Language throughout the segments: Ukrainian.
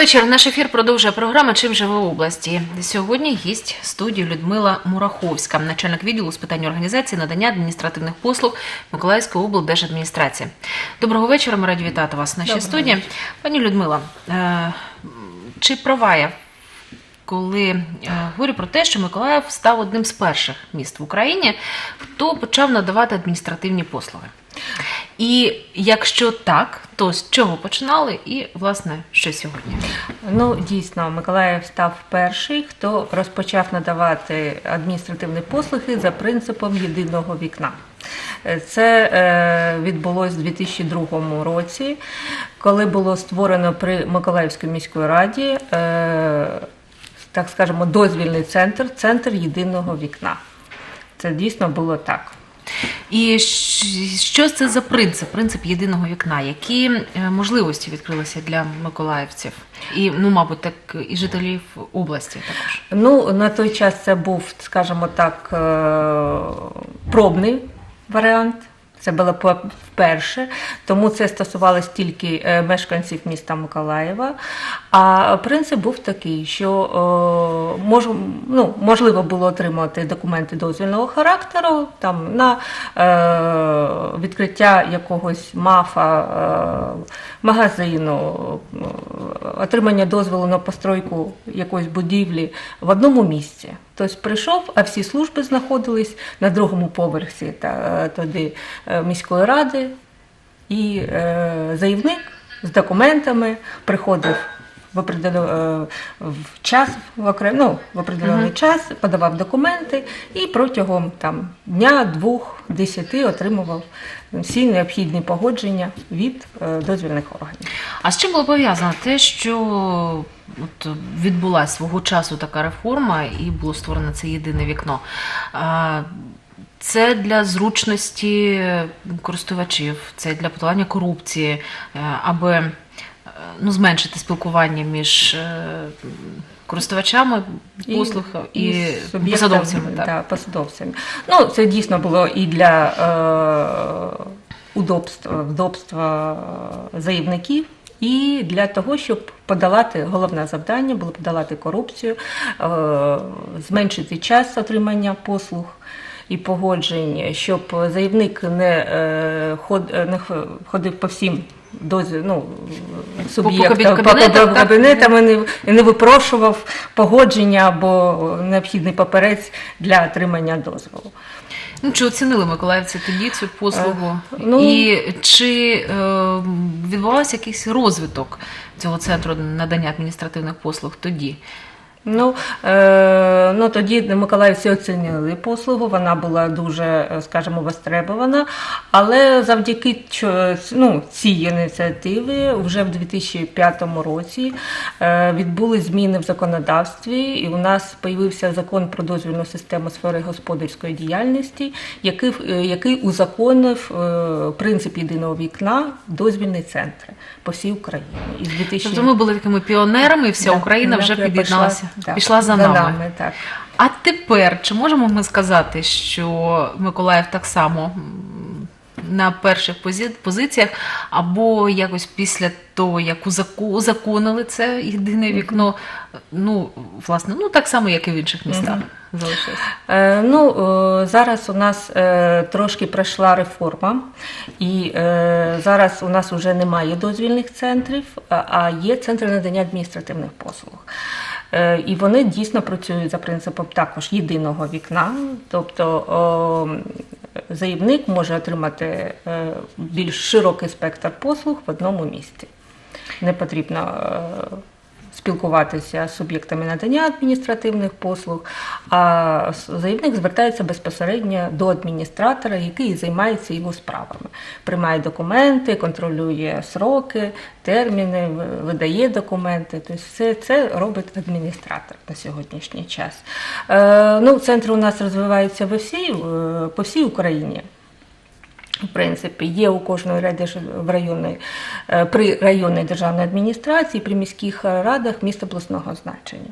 Вечір. Наш ефір продовжує програма Чим живе області. Сьогодні гість студії Людмила Мураховська, начальник відділу з питань організації надання адміністративних послуг Миколаївської облдержадміністрації. Доброго вечора. Ми раді вітати вас в нашій Доброго студії. Пані Людмила, е, чи права я, коли е, говорю про те, що Миколаїв став одним з перших міст в Україні, хто почав надавати адміністративні послуги? І якщо так, то з чого починали і, власне, що сьогодні? Ну, дійсно, Миколаїв став перший, хто розпочав надавати адміністративні послуги за принципом єдиного вікна. Це відбулось у 2002 році, коли було створено при Миколаївській міській раді, е, так скажемо, дозвільний центр, центр єдиного вікна. Це дійсно було так. І що це за принцип? Принцип єдиного вікна? Які е, можливості відкрилися для миколаївців? І, ну, мабуть, так і жителів області також. Ну, на той час це був, скажімо так, е, пробний варіант. Це було вперше, тому це стосувалось тільки е, мешканців міста Миколаєва. А принцип був такий, що е, мож, ну, можливо було отримати документи дозвільного характеру там, на е, відкриття якогось мафа, е, магазину, е, отримання дозволу на постройку якоїсь будівлі в одному місці. Тобто прийшов, а всі служби знаходились на другому поверсі та, туди е, міської ради, і е, заявник з документами приходив в определен- е, в час, в окрем, ну, в определений час, подавав документи і протягом там, дня, двох, десяти отримував всі необхідні погодження від е, дозвільних органів. А з чим було пов'язано те, що от відбулася свого часу така реформа і було створено це єдине вікно? Це для зручності користувачів, це для подолання корупції, е, аби ну, зменшити спілкування між е, користувачами послуг і, суб'єктами, посадовцями. Так. Да, посадовцями. Ну, це дійсно було і для е, удобства, вдобства заявників. І для того, щоб подолати головне завдання, було подолати корупцію, е, зменшити час отримання послуг і погоджень, щоб заявник не, е, ход, не х- ходив по всім дозві, ну, суб'єктам, кабі- по, кабінетам, по кабінетам і не, і не випрошував погодження або необхідний паперець для отримання дозволу. Ну, чи оцінили миколаївці тоді цю послугу? Е, ну- І чи е, відбувався якийсь розвиток цього центру надання адміністративних послуг тоді? Ну, е, ну тоді миколаївці оцінили послугу, вона була дуже, е, скажімо, востребована. Але завдяки ну, цій ініціативі вже в 2005 році е, відбули зміни в законодавстві, і у нас з'явився закон про дозвільну систему сфери господарської діяльності, який, е, який узаконив е, принцип єдиного вікна дозвільні центри по всій Україні. І з 2000... Тобто ми були такими піонерами, і вся Да, Україна вже під'єдналася, да, пішла за, нами. так. А тепер чи можемо ми сказати, що Миколаїв так само на перших пози- позиціях, або якось після того, як узаконили це єдине вікно, ну власне, ну так само, як і в інших містах. Е, Ну, е, зараз у нас е, трошки пройшла реформа, і е, зараз у нас вже немає дозвільних центрів, а- а є центри надання адміністративних послуг. Е, І вони дійсно працюють за принципом також єдиного вікна, тобто заявник може отримати е, більш широкий спектр послуг в одному місці. Не потрібно е, спілкуватися з суб'єктами надання адміністративних послуг, а заявник звертається безпосередньо до адміністратора, який займається його справами. Приймає документи, контролює сроки, терміни, видає документи. Тобто все це робить адміністратор на сьогоднішній час. Е, ну, центри у нас розвиваються в е, по всій Україні. В принципі, є у кожної райдерж- в районної е, при районній державній адміністрації, при міських радах міст обласного значення.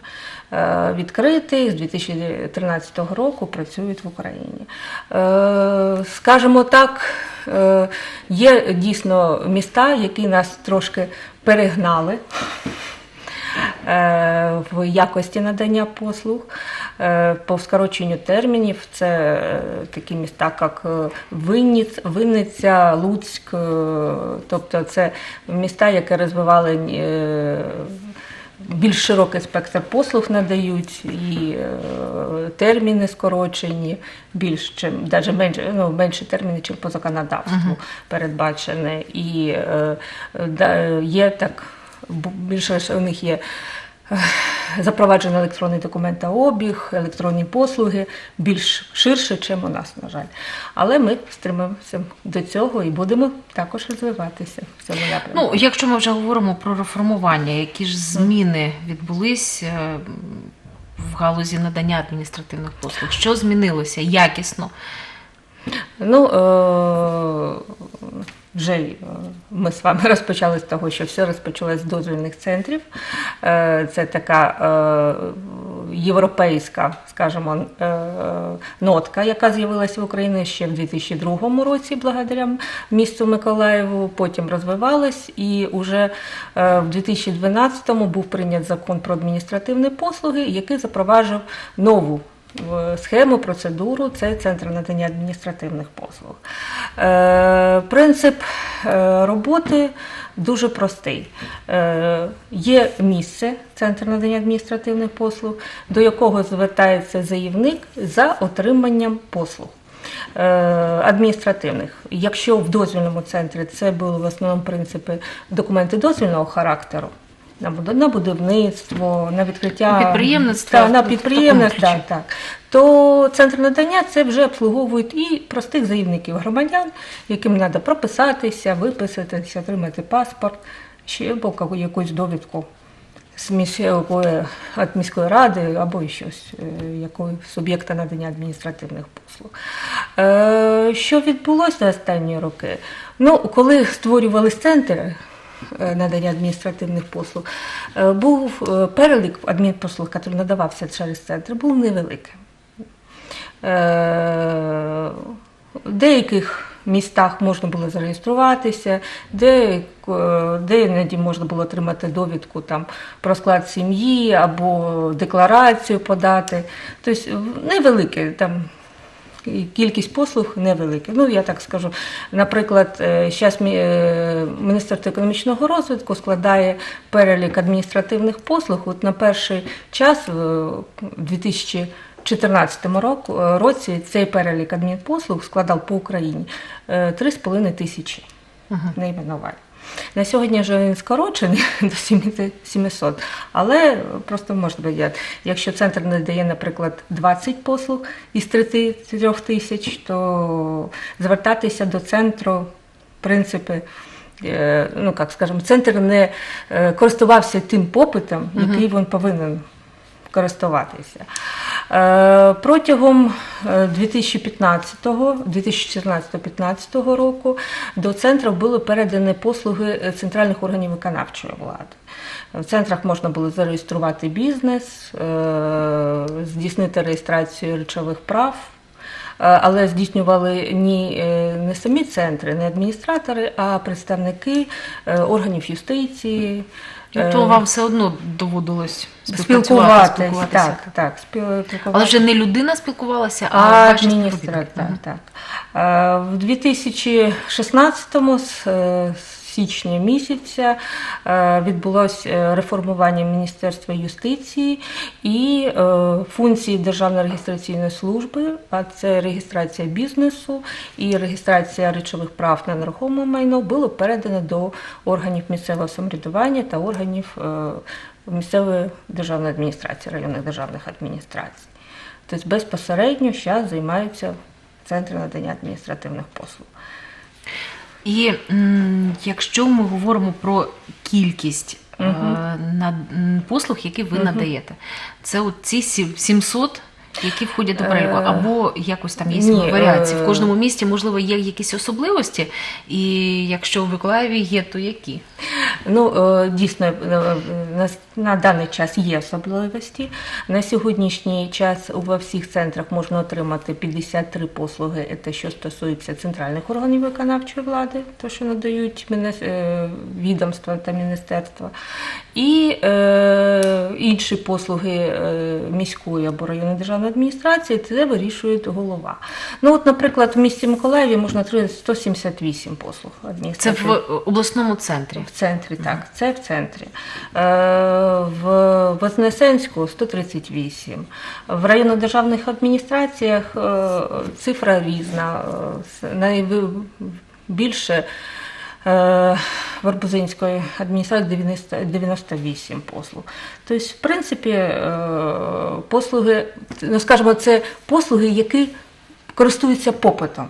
Е, Відкритий з 2013 року працюють в Україні. Е, Скажімо так, є дійсно міста, які нас трошки перегнали в якості надання послуг. Е, По скороченню термінів це е, такі міста, як е, Винниць, Винниця, Луцьк, тобто це міста, які розвивали більш широкий спектр послуг надають, і е, терміни скорочені, більш чим навіть менше, ну, менше терміни, чим по законодавству передбачені. І е, є так, більше у них є. Запроваджений електронний документообіг, електронні послуги більш ширше, ніж у нас, на жаль. Але ми стримуємося до цього і будемо також розвиватися в цьому напрямку. Ну, якщо ми вже говоримо про реформування, які ж зміни відбулись е, в галузі надання адміністративних послуг? Що змінилося якісно? Ну, е, вже е, ми з вами розпочали з того, що все розпочалось з дозвільних центрів. Е, Це така е, європейська, скажімо, нотка, яка з'явилася в Україні ще в 2002 році, благодаря місту Миколаєву. Потім розвивалась, і вже в 2012-му був прийнят закон про адміністративні послуги, який запроваджував нову схему, процедуру це центр надання адміністративних послуг. Е, принцип е, роботи дуже простий. Е, є місце, центр надання адміністративних послуг, до якого звертається заявник за отриманням послуг. Адміністративних, якщо в дозвільному центрі це були в основному принципи документи дозвільного характеру, на буд- на будівництво, на відкриття На підприємництво, Та, на підприємництво, так, так. То центр надання це вже обслуговують і простих заявників громадян, яким треба прописатися, виписатися, отримати паспорт, ще або якусь довідку з міської від міської ради або щось е, якої суб'єкта надання адміністративних послуг. Е, Що відбулося за останні роки? Ну, коли створювались центри надання адміністративних послуг, е, був е, перелік адмінпослуг, який надавався через центр, був невеликий. Е, В деяких містах можна було зареєструватися, де, можна було отримати довідку там, про склад сім'ї або декларацію подати. Тобто невелике. Кількість послуг невелика. Ну, я так скажу. Наприклад, зараз Міністерство економічного розвитку складає перелік адміністративних послуг. От на перший час, е, в 2014 року, е, році, цей перелік адмінпослуг складав по Україні е, 3,5 тисячі найменувань. На сьогодні вже він скорочений до 700, але просто можна бути, якщо центр надає, наприклад, 20 послуг із 3 тисяч, то звертатися до центру, в принципі, е, ну як скажемо, центр не е, користувався тим попитом, який він повинен користуватися. Е, Протягом 2015-2014-2015 року до центру були передані послуги центральних органів виконавчої влади. В центрах можна було зареєструвати бізнес, е, здійснити реєстрацію речових прав. Е, Але здійснювали ні, е, не самі центри, не адміністратори, а представники е, органів юстиції. Тобто е, вам все одно доводилось спілкуватися, спілкуватися. так, так, спілкуватися. Але вже не людина спілкувалася, а, А адміністратор, так, так. Е, В 2016 з е, січня місяця е, відбулося реформування Міністерства юстиції і е, функції Державної реєстраційної служби, а це реєстрація бізнесу і реєстрація речових прав на нерухоме майно, було передано до органів місцевого самоврядування та органів е, місцевої державної адміністрації, районних державних адміністрацій. Тобто безпосередньо зараз займаються центри надання адміністративних послуг. І м, якщо ми говоримо про кількість е, м, послуг, які ви надаєте, це от ці сі- 700, які входять до переліку, Е, або якось там є ні, варіації. В е, кожному місті, можливо, є якісь особливості, і якщо в Миколаєві є, то які? Ну, е, дійсно, е, на, на даний час є особливості. На сьогоднішній час у всіх центрах можна отримати 53 послуги, це що стосується центральних органів виконавчої влади, то що надають е, відомства та міністерства. І е, інші послуги е, міської або районної державної адміністрації це вирішує голова. Ну, от, наприклад, в місті Миколаєві можна отримати 178 послуг Це в обласному центрі. В центрі, так, це в центрі. Е, В Вознесенську 138. В районно-державних адміністраціях е, цифра різна. Е, Найбільше е, в Арбузинської адміністрації 98 послуг. Тобто, в принципі, послуги, ну скажімо, це послуги, які користуються попитом.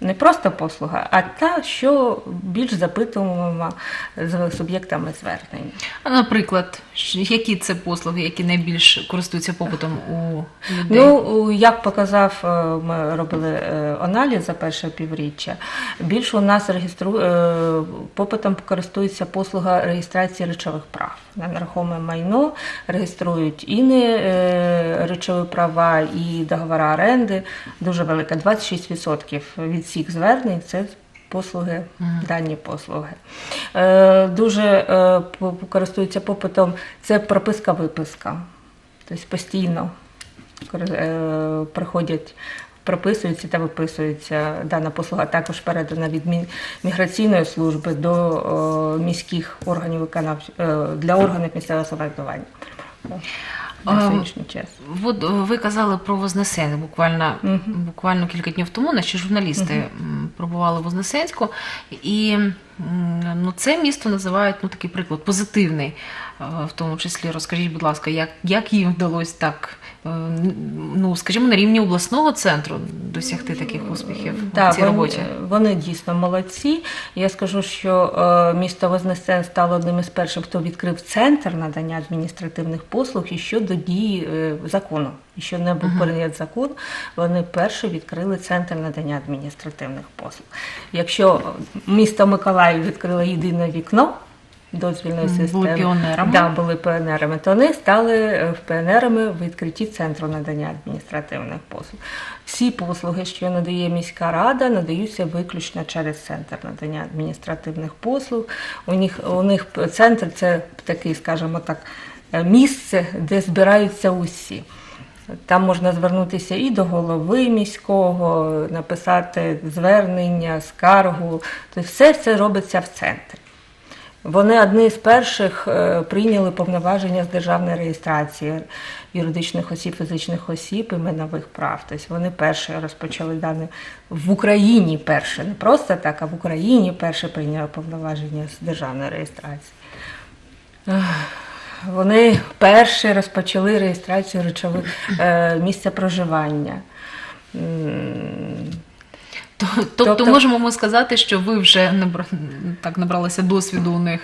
Не просто послуга, а та, що більш запитуємо з суб'єктами звернень. А, Наприклад, які це послуги, які найбільш користуються попитом у людей? Ну, як показав, е, ми робили е, аналіз за перше півріччя. Більше у нас реєстру... е, попитом користується послуга реєстрації речових прав. На нерухоме майно реєструють і не речові права, і договори оренди. Дуже велика. 26% від всіх звернень це послуги, дані послуги. Е, Дуже е, користуються попитом це прописка-виписка. Тобто постійно е, приходять, прописуються та виписуються. Дана послуга також передана від міграційної служби до е, міських органів виконавчих для органів місцевого самоврядування. На сьогоднішній час. От е, ви казали про Вознесенськ буквально, буквально кілька днів тому. Наші журналісти угу. пробували в Вознесенську, і ну, це місто називають ну, такий приклад позитивний. Е, В тому числі розкажіть, будь ласка, як, як їм вдалося так, е, ну скажімо, на рівні обласного центру досягти таких успіхів Так, в цій вони, роботі? вони дійсно молодці. Я скажу, що е, місто Вознесен стало одним із перших, хто відкрив центр надання адміністративних послуг і що до дії закону. І що не був прийнят закон, вони перші відкрили центр надання адміністративних послуг. Якщо місто Миколаїв відкрило єдине вікно дозвільної Були системи, піонерами. Да, були піонерами, то вони стали е, піонерами в відкритті центру надання адміністративних послуг. Всі послуги, що надає міська рада, надаються виключно через центр надання адміністративних послуг. У них у них центр це такий, скажімо так, е, місце, де збираються усі. Там можна звернутися і до голови міського, написати звернення, скаргу. Тобто все це робиться в центрі. Вони одні з перших е, прийняли повноваження з державної реєстрації юридичних осіб, фізичних осіб і майнових прав. Тобто вони перші розпочали дане в Україні перше, не просто так, а в Україні перше прийняли повноваження з державної реєстрації. Вони перші розпочали реєстрацію речових е, місця проживання. Тобто, Тобто- можемо ми сказати, що ви вже набра... так набралися досвіду у них,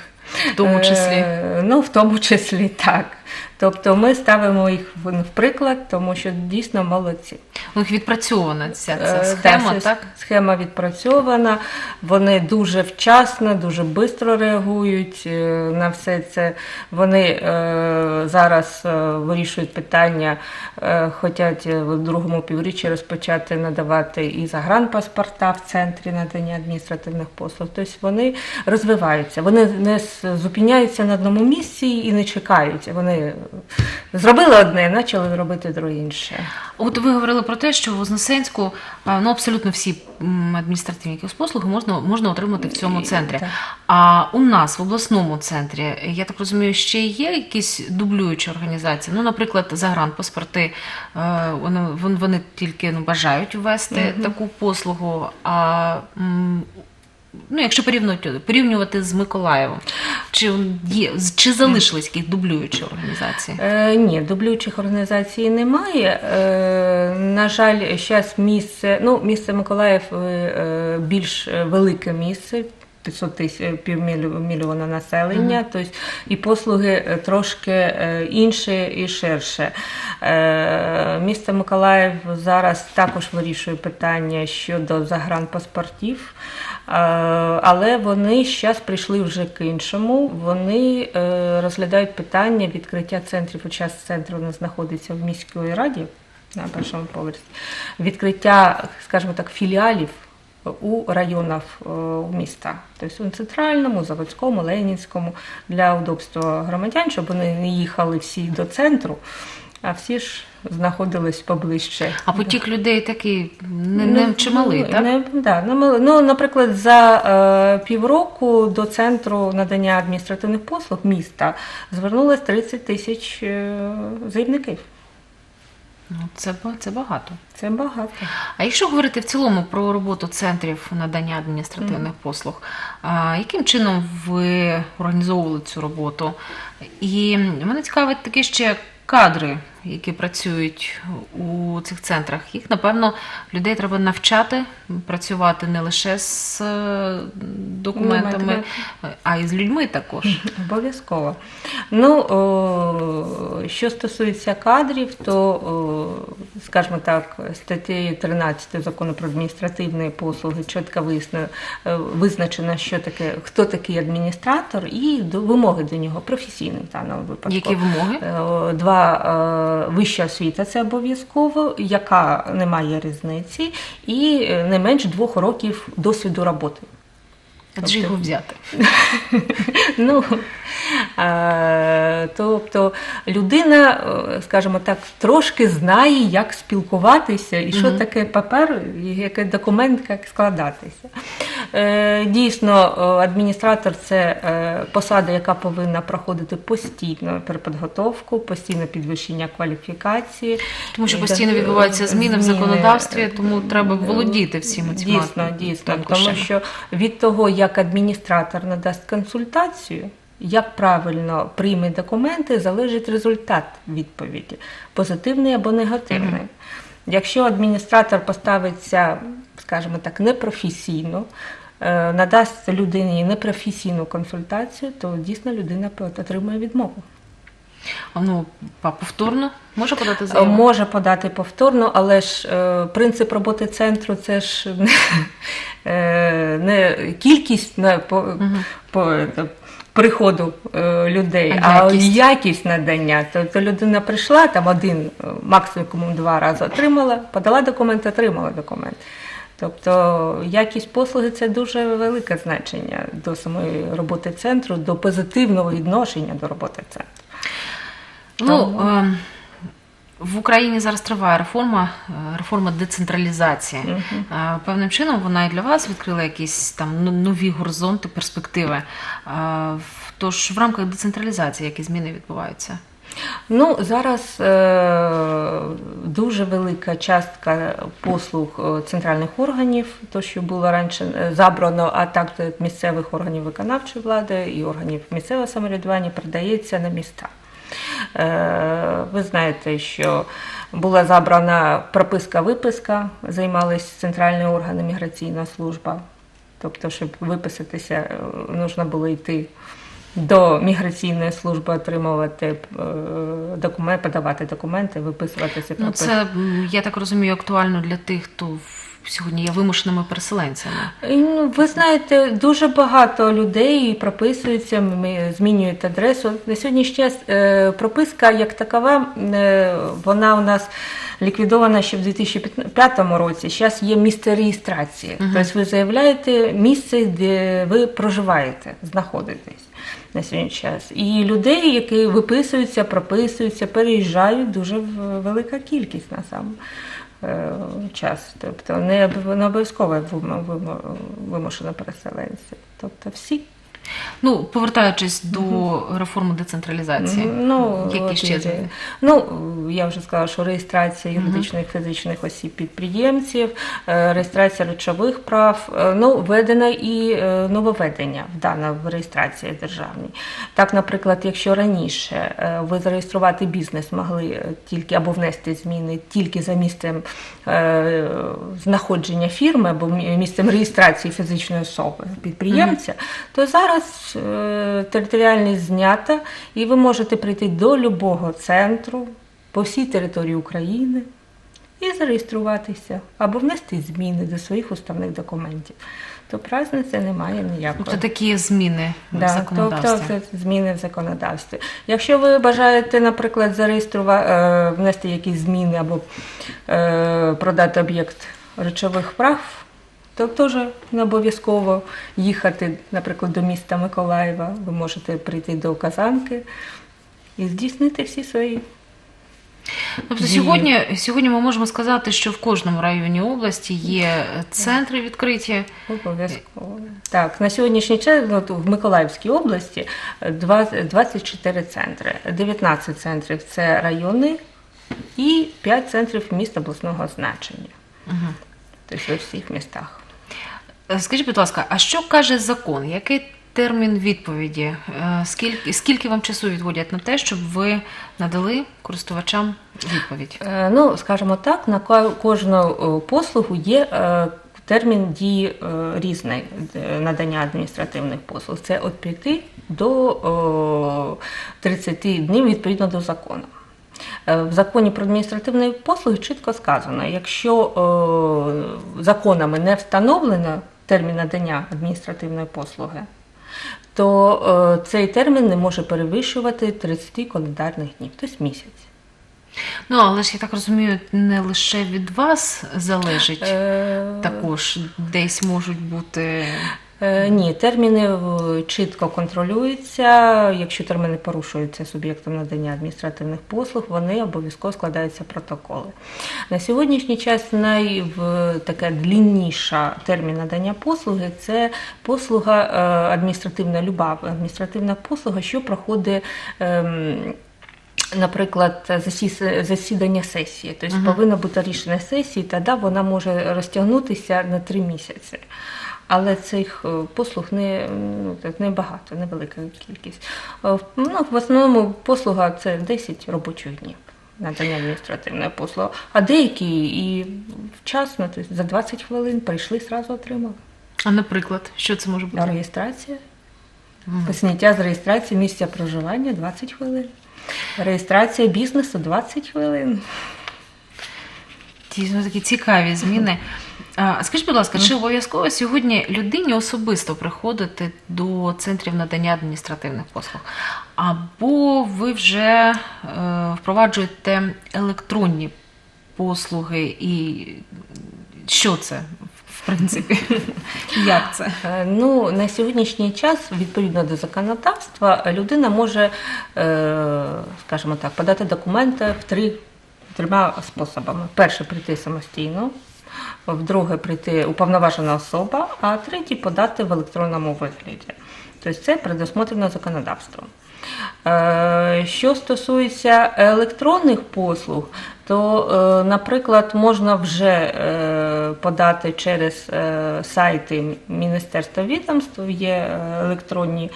в тому числі. Е, ну, в тому числі так. Тобто ми ставимо їх в приклад, тому що дійсно молодці. У них відпрацьована ця, Е, ця схема, да, так? Схема відпрацьована, вони дуже вчасно, дуже швидко реагують е, на все це. Вони е, зараз е, вирішують питання, е, хочуть в другому півріччі розпочати надавати і загранпаспорта в центрі надання адміністративних послуг. Тобто вони розвиваються, вони не зупиняються на одному місці і не чекають. Вони зробили одне, почали робити друге інше. От ви говорили про те, що в Вознесенську ну, абсолютно всі адміністративні якісь послуги можна, можна отримати в цьому центрі. А у нас в обласному центрі, я так розумію, ще є якісь дублюючі організації. Ну, наприклад, загранпаспорти, е, вони, вони тільки ну, бажають ввести таку послугу. А ну, якщо порівнювати, порівнювати з Миколаєвом, чи, є, чи залишились якісь дублюючі організації? Е, ні, дублюючих організацій немає. Е, на жаль, зараз місце, ну, місце Миколаїв е, більш велике місце. 500 тисяч півмільйона населення, тобто і послуги е, трошки е, інші і ширше. Е, Місто Миколаїв зараз також вирішує питання щодо загранпаспортів. Але вони зараз прийшли вже к іншому. Вони е, розглядають питання відкриття центрів. Час центр у нас знаходиться в міській раді на першому поверсі. Відкриття, скажімо так, філіалів у районах е, міста, тобто у центральному, заводському, ленінському, для удобства громадян, щоб вони не їхали всі до центру, а всі ж знаходились поближче. А потік людей такий не, не чималий, так? Не, да, не мали. Ну, наприклад, за е, півроку до центру надання адміністративних послуг міста звернулось 30 тисяч е, заявників. Ну, це, ба- це багато. Це багато. А якщо говорити в цілому про роботу центрів надання адміністративних послуг, а, яким чином ви організовували цю роботу? І мене цікавить такі ще кадри, які працюють у цих центрах. Їх, напевно, людей треба навчати працювати не лише з е, документами, а й з людьми також. Обов'язково. Ну, о, що стосується кадрів, то, о, скажімо так, статтею 13 закону про адміністративні послуги чітко е, визначено, що таке, хто такий адміністратор, і до вимоги до нього професійні в даному випадку. Які вимоги? Е, Два вища освіта це обов'язково, яка не має різниці, і е, не менш двох років досвіду роботи. Ж його взяти? Ну, е, тобто людина, е, скажімо так, трошки знає, як спілкуватися, і що таке папер, і який документ, як складатися. Е, Дійсно, е, адміністратор це посада, яка повинна проходити постійно переподготовку, постійне підвищення кваліфікації. Тому що постійно відбуваються зміни в законодавстві, тому треба володіти всіми цими Дійсно, дійсно. Тому що від того, як адміністратор надасть консультацію, як правильно прийме документи, залежить результат відповіді, позитивний або негативний. Якщо адміністратор поставиться, скажімо так, непрофесійно, е, надасть людині непрофесійну консультацію, то дійсно людина отримує відмову. Ну, повторно може подати Е, заяву? Може подати повторно, але ж е, принцип роботи центру це ж не, е, не кількість на, по, по, е, приходу е, людей, А а, якість? якість надання. Тобто людина прийшла, там один, е, максимум два рази отримала, подала документ, отримала документ. Тобто якість послуги це дуже велике значення до самої роботи центру, до позитивного відношення до роботи центру. Ну, е, в Україні зараз триває реформа, е, реформа децентралізації. Е, Певним чином вона і для вас відкрила якісь там ну- нові горизонти, перспективи. Тож в рамках децентралізації які зміни відбуваються? Ну, зараз е, дуже велика частка послуг е, центральних органів, то що було раніше е, забрано, а так місцевих органів виконавчої влади і органів місцевого самоврядування передається на міста. Е, ви знаєте, що була забрана прописка-виписка, займались центральні органи міграційна служба. Тобто, щоб виписатися, е, нужно було йти до міграційної служби, отримувати е, документи, подавати документи, виписуватися Ну, це, я так розумію, актуально для тих, хто в- сьогодні є вимушеними переселенцями. Ну, ви знаєте, дуже багато людей прописуються, ми змінюють адресу. На сьогоднішній час е, прописка як такова, е, вона у нас ліквідована ще в 2005 році. Зараз є місце реєстрації. Тобто ви заявляєте місце, де ви проживаєте, знаходитесь на сьогоднішній час. І людей, які виписуються, прописуються, переїжджають, дуже велика кількість на сам е, час. Тобто не, не обов'язково вим- вим- вимушено переселенці. Тобто всі. Ну, повертаючись до реформи децентралізації, Ну, які ще зміни? Ну, я вже сказала, що реєстрація юридичних фізичних осіб підприємців, е, реєстрація речових прав, е, ну, введено і е, нововведення в даній в реєстрації державній. Так, наприклад, якщо раніше ви зареєструвати бізнес могли тільки або внести зміни тільки за місцем знаходження фірми або місцем реєстрації фізичної особи підприємця, то зараз е, територіальність знята, і ви можете прийти до любого центру по всій території України і зареєструватися або внести зміни до своїх уставних документів. Тобто разниці немає ніякої. Тобто такі зміни в законодавстві. тобто це зміни в законодавстві. Якщо ви бажаєте, наприклад, зареєструвати, внести якісь зміни або е, продати об'єкт речових прав, то теж не обов'язково їхати, наприклад, до міста Миколаєва. Ви можете прийти до Казанки і здійснити всі свої. Тобто сьогодні, сьогодні ми можемо сказати, що в кожному районі області є центри відкриті. Обов'язково. Так, на сьогоднішній час от, в Миколаївській області е, два- 24 центри. 19 центрів це райони і 5 центрів міст обласного значення. Мгм. Тобто у всіх містах. Е, Скажіть, будь ласка, а що каже закон? Який термін відповіді? Е, Скільки, скільки вам часу відводять на те, щоб ви надали користувачам відповідь? Е, Ну, скажімо так, на кожну послугу є термін дії різний надання адміністративних послуг. Це від 5 до 30 днів відповідно до закону. В законі про адміністративні послуги чітко сказано, якщо законами не встановлено термін надання адміністративної послуги, то е, цей термін не може перевищувати 30 календарних днів, тобто місяць. Ну, але ж я так розумію, не лише від вас залежить. Е, Також десь можуть бути. Е, Ні, терміни чітко контролюються. Якщо терміни порушуються суб'єктом надання адміністративних послуг, вони обов'язково складаються протоколи. На сьогоднішній час найтаке длінніша термін надання послуги це послуга е, адміністративна люба адміністративна послуга, що проходить. ем, Наприклад, засідання сесії, тобто Мгм. повинно бути рішення сесії, тоді вона може розтягнутися на три місяці. Але цих е, послуг не, ну, так, не багато, невелика кількість. Е, Ну, в основному послуга це 10 робочих днів надання адміністративної послуги, а деякі і вчасно, тобто за 20 хвилин прийшли, зразу отримали. А наприклад, що це може бути? Реєстрація, Мгм. зняття з реєстрації місця проживання 20 хвилин. Реєстрація бізнесу 20 хвилин. Дійсно такі цікаві зміни. А скажіть, будь ласка, чи обов'язково сьогодні людині особисто приходити до центрів надання адміністративних послуг? Або ви вже е, впроваджуєте електронні послуги, і що це, в принципі? Як це? Е, Ну, на сьогоднішній час, відповідно до законодавства, людина може, е, скажімо так, подати документи в три, трьома способами. Перше прийти самостійно, вдруге прийти уповноважена особа, а третій подати в електронному вигляді. Тобто це предусмотрено законодавством. Е, Що стосується електронних послуг, то, е, наприклад, можна вже е, подати через сайти Міністерства відомств, є електронні,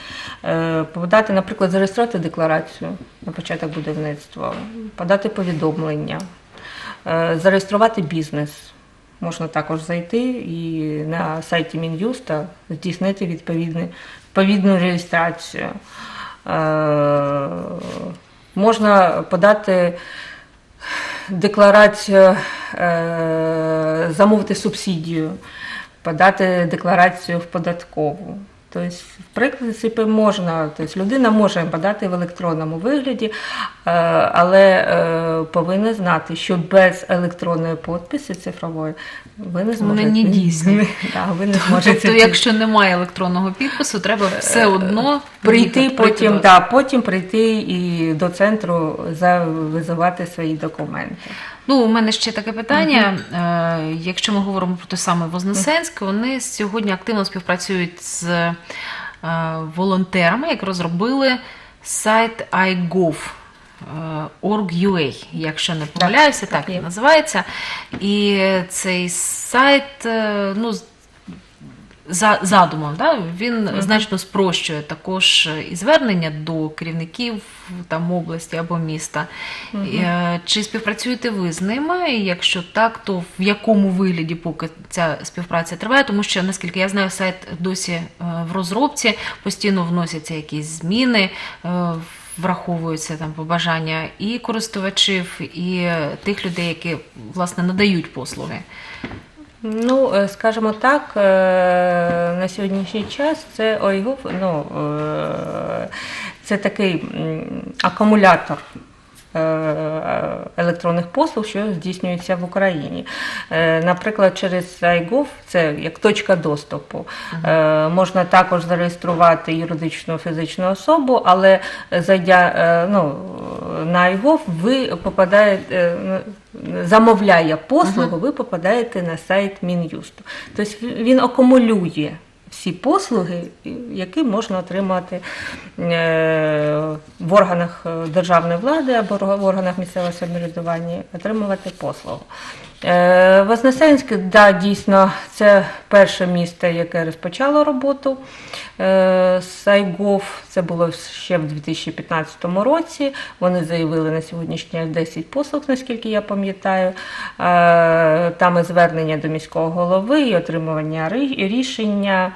подати, наприклад, зареєструвати декларацію на початок будівництва, подати повідомлення, зареєструвати бізнес. Можна також зайти і на сайті Мін'юста здійснити відповідну, відповідну реєстрацію. Е, Можна подати декларацію, е, замовити субсидію, подати декларацію в податкову. Тобто, в принципі, можна, тобто людина може подати в електронному вигляді, е, але е, повинна знати, що без електронної підписи цифрової ви не Вони зможете. не дійсні. Да, ви не зможете Тобто, якщо немає електронного підпису, треба все одно прийти, їхати, потім, до- да, потім прийти і до центру за визивати свої документи. Ну, у мене ще таке питання. Е, Якщо ми говоримо про те саме Вознесенськ, вони сьогодні активно співпрацюють з е, волонтерами, які розробили сайт iGov. Е, Org.ua, якщо не помиляюся, так, так, він називається. І цей сайт, е, ну, за задумом, да, він значно спрощує також і звернення до керівників там області або міста. Е, Чи співпрацюєте ви з ними? І Якщо так, то в якому вигляді поки ця співпраця триває? Тому що наскільки я знаю, сайт досі в розробці, постійно вносяться якісь зміни. е, Враховуються там побажання і користувачів, і тих людей, які власне надають послуги. Ну, е, скажімо так, е, на сьогоднішній час це ОйГОВ, ну, е, це такий акумулятор. Е, Електронних послуг, що здійснюється в Україні. Е, Наприклад, через iGov, це як точка доступу, е, можна також зареєструвати юридичну фізичну особу, але зайдя ну, на iGov, ви попадаєте, замовляє послугу, ви попадаєте на сайт Мін'юсту. Тобто він акумулює всі послуги, які можна отримати е, в органах е, державної влади або в органах місцевого самоврядування, отримувати послугу. Е, Вознесенське, да, дійсно, це перше місто, яке розпочало роботу е, iGov. Це було ще в 2015 році. Вони заявили на сьогоднішній 10 послуг, наскільки я пам'ятаю. Е, Там і звернення до міського голови, і отримування рішення.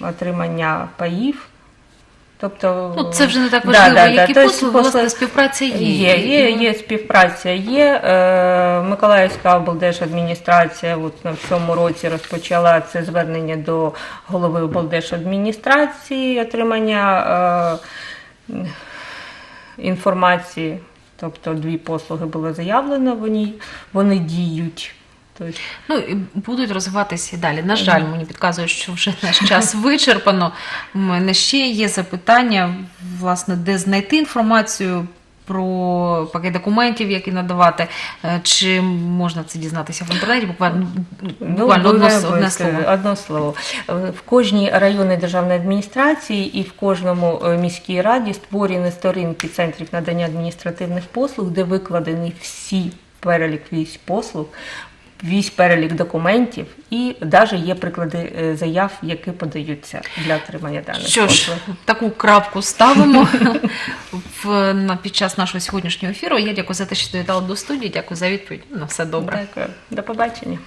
Отримання паїв. Тобто, Ну, це вже не так важливо, да, да. які Тобто послуги, послуги- власне, співпраця є. Є, є, є співпраця. Є е, Миколаївська облдержадміністрація от на цьому році розпочала це звернення до голови облдержадміністрації, отримання е, інформації. Тобто дві послуги було заявлено, вони, вони діють. Тобто, Ну і будуть розвиватися і далі. На жаль, мені підказують, що вже наш час вичерпано. У мене ще є запитання, власне, де знайти інформацію про пакет документів, які надавати. Е, Чи можна це дізнатися в інтернеті? Буквально, ну, одне, одне слово. Одне слово. В кожній районній державній адміністрації і в кожному е, міській раді створені сторінки центрів надання адміністративних послуг, де викладені всі перелік вісь послуг. Весь перелік документів і навіть є приклади е, заяв, які подаються для отримання даних Що ж, таку крапку ставимо в, на, під час нашого сьогоднішнього ефіру. Я дякую за те, що доєднала до студії. Дякую за відповідь. На все добре. Дякую. До побачення.